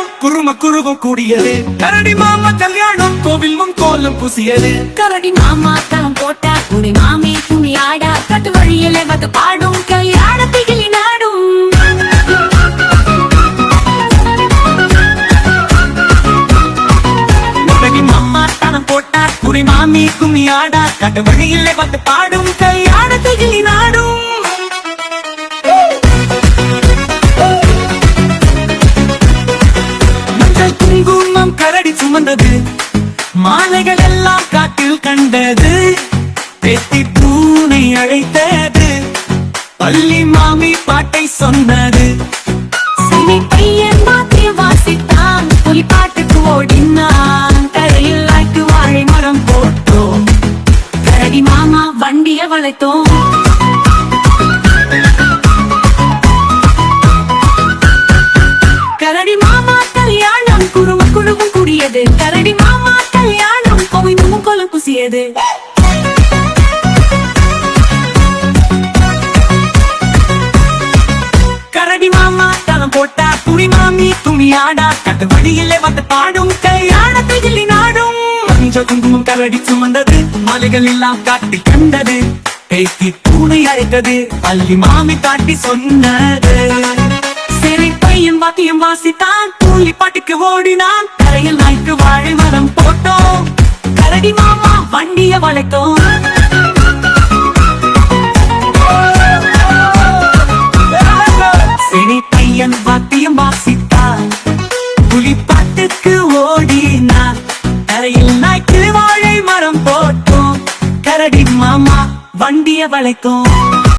கல்யாணம் குரும குருவும் கூடியது. கரடி மாமா கல்யாணம் கோவில் முன் கோலம் பூசியது. கரடி மாமா தனம் போட்டா துணி மாமி துணி ஆடா. கட்டு வழியில வந்து பாடும் கல்யாண திகிலி நாடும். கரடி மாமா தனம் போட்டா குடி மாமி கும்மி ஆடா. கட்டு வழியில வந்து பாடும் கல்யாணத்தில் சுமந்தது. மாலைகள் எல்லாம் காட்டில் கண்டது. பேத்தி பூனை அழைத்தது. பள்ளி மாமி பாட்டை சொன்னது. சினி பையன் மாத்தி வாசித்தான். புலி பாட்டுக்கு ஓடினான். கரையில் வாழை மரம் போட்டோம். கரடி மாமா வண்டியை வளைத்தோம். பேசியது. கரடி மாமா தனம் போட்டா துணி மாமி துணி ஆடா கட்டு வழியிலே வந்து பாடும் கல்யாணத்தில் நாடும். மஞ்சள் குங்குமம் கரடி சுமந்தது மலைகள் எல்லாம் காட்டி கண்டது. பேத்தி பூனை அழைத்தது பள்ளி மாமி காட்டி சொன்னது. சரி பையன் வாத்தியம் வாசித்தான் கூலி பாட்டுக்கு ஓடினான். கரையில் நாய்க்கு வாழை மரம் போட்டோம். கரடி மாமா வண்டிய வளைத்தோம் சினி பையன் வாத்தியம் வாசித்தான். புலிப்பாட்டுக்கு ஓடினான். தரையில் நாய்க்கு வாழை மரம் போட்டோம். கரடி மாமா வண்டிய வளைக்கும்